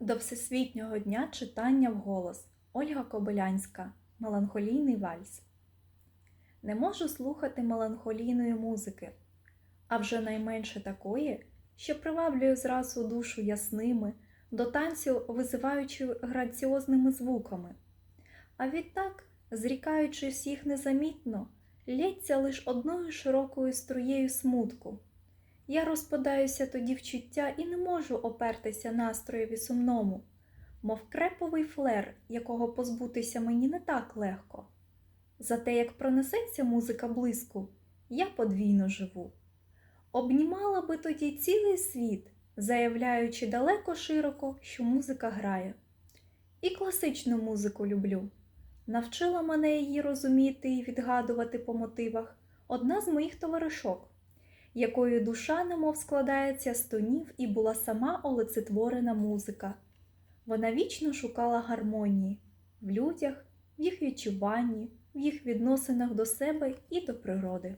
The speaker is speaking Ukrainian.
До Всесвітнього дня читання вголос. Ольга Кобилянська. Меланхолійний вальс. Не можу слухати меланхолійної музики, а вже найменше такої, що приваблює зразу душу ясними, до танцю визиваючи граціозними звуками. А відтак, зрікаючись їх незамітно, лється лиш одною широкою струєю смутку. Я розпадаюся тоді в чуття і не можу опертися настроєві сумному, мов креповий флер, якого позбутися мені не так легко. Зате як пронесеться музика блиску, я подвійно живу. Обнімала би тоді цілий світ, заявляючи далеко широко, що музика грає. І класичну музику люблю. Навчила мене її розуміти і відгадувати по мотивах одна з моїх товаришок, якою душа немов складається з тонів і була сама олицетворена музика. Вона вічно шукала гармонії в людях, в їх відчуванні, в їх відносинах до себе і до природи.